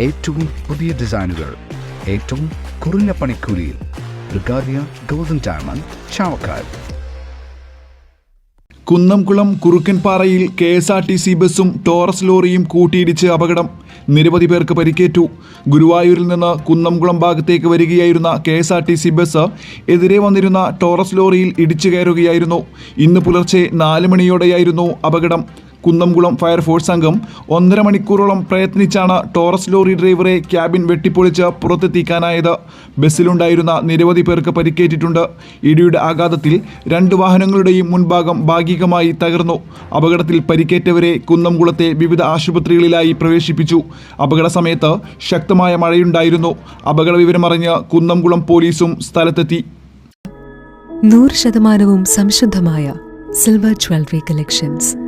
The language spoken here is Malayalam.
ഏറ്റവും പുതിയ ഡിസൈനുകൾ ഏറ്റവും കുറഞ്ഞ പണിക്കൂലിയിൽ. ബ്രിഗാദിയ golden diamond Chavakkad Kunnamkulam കുറുക്കൻപാറയിൽ K S R T C ബസ്സും ടോറസ് ലോറിയും കൂട്ടിയിടിച്ച് അപകടം. നിരവധി പേർക്ക് പരിക്കേറ്റു. ഗുരുവായൂരിൽ നിന്ന് കുന്നംകുളം ഭാഗത്തേക്ക് വരികയായിരുന്ന K S R T C bus എതിരെ വന്നിരുന്ന ടോറസ് ലോറിയിൽ ഇടിച്ചു കയറുകയായിരുന്നു. ഇന്ന് പുലർച്ചെ നാല് മണിയോടെയായിരുന്നു അപകടം. കുന്നംകുളം ഫയർഫോഴ്സ് സംഘം ഒന്നര മണിക്കൂറോളം പ്രയത്നിച്ചാണ് ടോറസ് ലോറി ഡ്രൈവറെ ക്യാബിൻ വെട്ടിപ്പൊളിച്ച് പുറത്തെത്തിക്കാനായത്. ബസ്സിലുണ്ടായിരുന്ന നിരവധി പേർക്ക് പരിക്കേറ്റിട്ടുണ്ട്. ഇടിയുടെ ആഘാതത്തിൽ രണ്ട് വാഹനങ്ങളുടെയും മുൻഭാഗം ഭാഗികമായി തകർന്നു. അപകടത്തിൽ പരിക്കേറ്റവരെ കുന്നംകുളത്തെ വിവിധ ആശുപത്രികളിലായി പ്രവേശിപ്പിച്ചു. അപകട സമയത്ത് ശക്തമായ മഴയുണ്ടായിരുന്നു. അപകട വിവരമറിഞ്ഞ് കുന്നംകുളം പോലീസും സ്ഥലത്തെത്തി. നൂറ് ശതമാനവും സംശുദ്ധമായ silver jewellery collections.